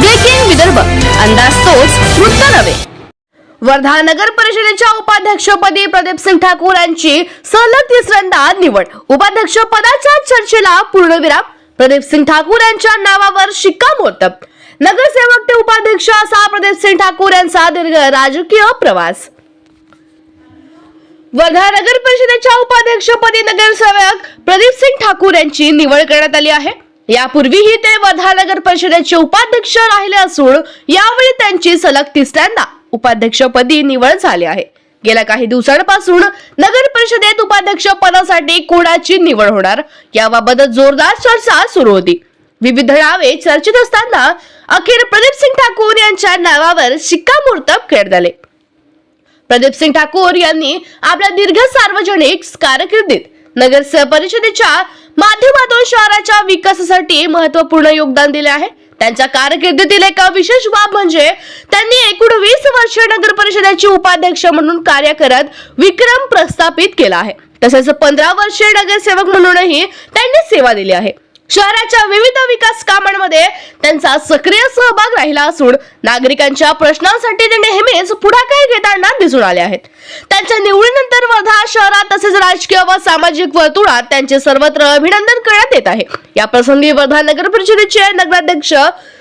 Breaking Vidarbha अंदाज तोच वृत्त नव्हे. वर्धा नगर परिषदेच्या उपाध्यक्षपदी प्रदीप सिंग ठाकूर यांची सलग तिसऱ्यांदा निवड. उपाध्यक्ष पदाच्या चर्चेला पूर्णविराम. प्रदीप सिंग ठाकूर यांच्या नावावर शिक्कामोर्तब. नगरसेवक ते उपाध्यक्ष असा प्रदीप सिंग ठाकूर यांचा दीर्घ राजकीय प्रवास. वर्धा नगर परिषदेच्या उपाध्यक्षपदी नगरसेवक प्रदीप सिंग ठाकूर यांची निवड करण्यात आली आहे. यापूर्वीही ते वर्धा नगर परिषदेचे उपाध्यक्ष राहिले असून यावेळी त्यांची सलग तिसऱ्यांदा उपाध्यक्षपदी निवड झाली आहे. गेल्या काही दिवसांपासून नगर परिषदेत उपाध्यक्ष पदासाठी कोणाची निवड होणार याबाबत जोरदार चर्चा सुरू होती. विविध नावे चर्चेत असताना अखेर प्रदीप सिंग ठाकूर यांच्या नावावर शिक्कामोर्तब करण्यात आले. प्रदीप सिंग ठाकूर यांनी आपल्या दीर्घ सार्वजनिक कारकिर्दीत नगर परिषदेच्या माध्यमातून शहराच्या विकासासाठी महत्त्वपूर्ण योगदान दिले आहे. त्यांच्या कारकिर्दीतील एका विशेष बाब म्हणजे त्यांनी एकूण वीस वर्ष नगर परिषदेचे उपाध्यक्ष म्हणून कार्य करत विक्रम प्रस्थापित केला आहे. तसेच पंधरा वर्षे नगरसेवक म्हणूनही त्यांनी सेवा दिली आहे. शहराच्या विविध विकास कामांमध्ये त्यांचा सक्रिय सहभाग राहिला असून नागरिकांच्या प्रश्नांसाठी ते नेहमीच पुढाकार घेताना दिसून आले आहेत. त्यांच्या निवडीनंतर वर्धा शहरात तसेच राजकीय व सामाजिक वर्तुळात त्यांचे सर्वत्र अभिनंदन करण्यात येत आहे. या प्रसंगी वर्धा नगर परिषदेचे नगराध्यक्ष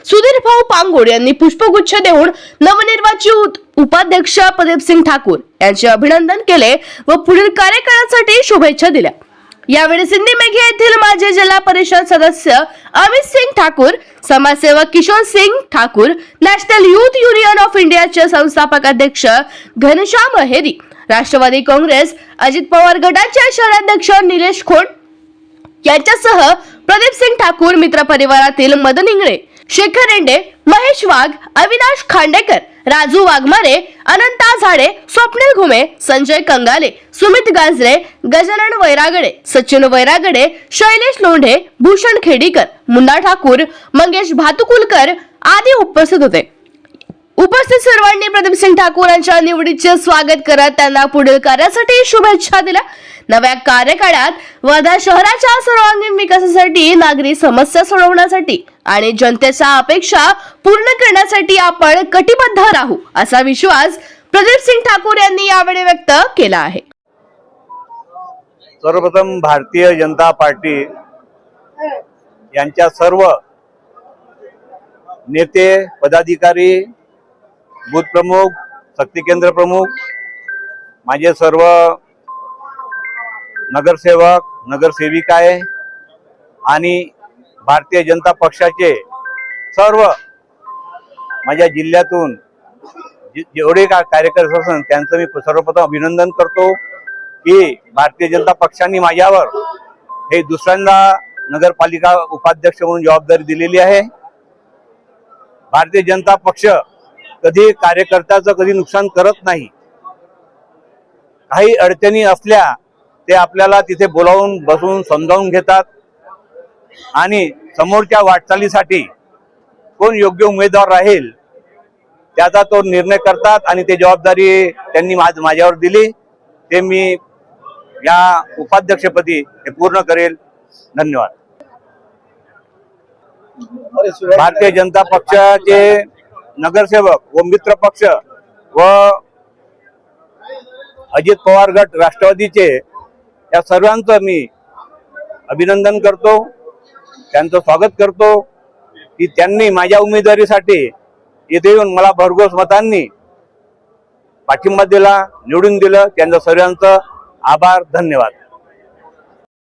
सुधीर भाऊ पांगोड यांनी पुष्पगुच्छ देऊन नवनिर्वाचित उपाध्यक्ष प्रदीप सिंग ठाकूर यांचे अभिनंदन केले व पुढील कार्यकाळासाठी शुभेच्छा दिल्या. यावेळी सिंधी मेघे येथील माजी जिल्हा परिषद सदस्य अमित सिंग ठाकूर समाजसेवक Kishor Singh Thakur national youth union of इंडियाचे संस्थापक अध्यक्ष घनश्याम अहेरी राष्ट्रवादी काँग्रेस अजित पवार गटाचे शहराध्यक्ष निलेश खोट यांच्यासह प्रदीप सिंग ठाकूर मित्र परिवारातील मदन इंगळे शेखर रेंडे महेश वाघ अविनाश खांडेकर राजू वाघमारे अनंता झाडे स्वप्नील घुमे संजय कंगाले सुमित गाजरे गजानन वैरागडे सचिन वैरागडे शैलेश लोंढे भूषण खेडीकर मुन्ना ठाकूर मंगेश भातुकुलकर आदी उपस्थित होते. उपस्थित सर्वांनी प्रदीप सिंग ठाकूर यांच्या निवडीचे स्वागत करत त्यांना पुढील कार्यासाठी शुभेच्छा दिल्या. नव्या कार्यकाळात वर्धा शहराच्या सर्वांगीण विकासासाठी नागरी समस्या सोडवण्यासाठी आणि जनतेच्या अपेक्षा पूर्ण करण्यासाठी आपण कटिबद्ध राहू असा विश्वास प्रदीप सिंग ठाकूर यांनी यावेळी व्यक्त केला आहे. सर्वप्रथम भारतीय जनता पार्टी यांच्या सर्व नेते पदाधिकारी प्रमुख शक्ती केंद्र प्रमुख माझे सर्व नगरसेवक नगरसेविका आहे आणि भारतीय जनता पक्षाचे सर्व माझ्या जिल्ह्यातून जेवढे का कार्यकर्ते असून त्यांचं मी सर्वप्रथम अभिनंदन करतो की भारतीय जनता पक्षाने माझ्यावर हे दुसऱ्यांदा नगरपालिका उपाध्यक्ष म्हणून जबाबदारी दिलेली आहे. भारतीय जनता पक्ष कधी कार्यकर्त्याचं कधी नुकसान करत नाही. काही अडचणी असल्या ते आपल्याला तिथे बोलावून बसवून समजावून घेतात. आणि समोरच्या वाटचालीसाठी कोण योग्य उमेदवार राहील त्याचा तो निर्णय करतात आणि ते जबाबदारी त्यांनी माझ- माझ्यावर दिली. ते मी या उपाध्यक्षपदी हे पूर्ण करेल. धन्यवाद. भारतीय जनता पक्षाचे नगरसेवक व मित्र पक्ष व अजित पवार गट राष्ट्रवादीचे या सर्वांचं मी अभिनंदन करतो त्यांचं स्वागत करतो की त्यांनी माझ्या उमेदवारीसाठी येथे येऊन मला भरघोस मतांनी पाठिंबा दिला निवडून दिलं. त्यांचं सर्वांचं आभार धन्यवाद.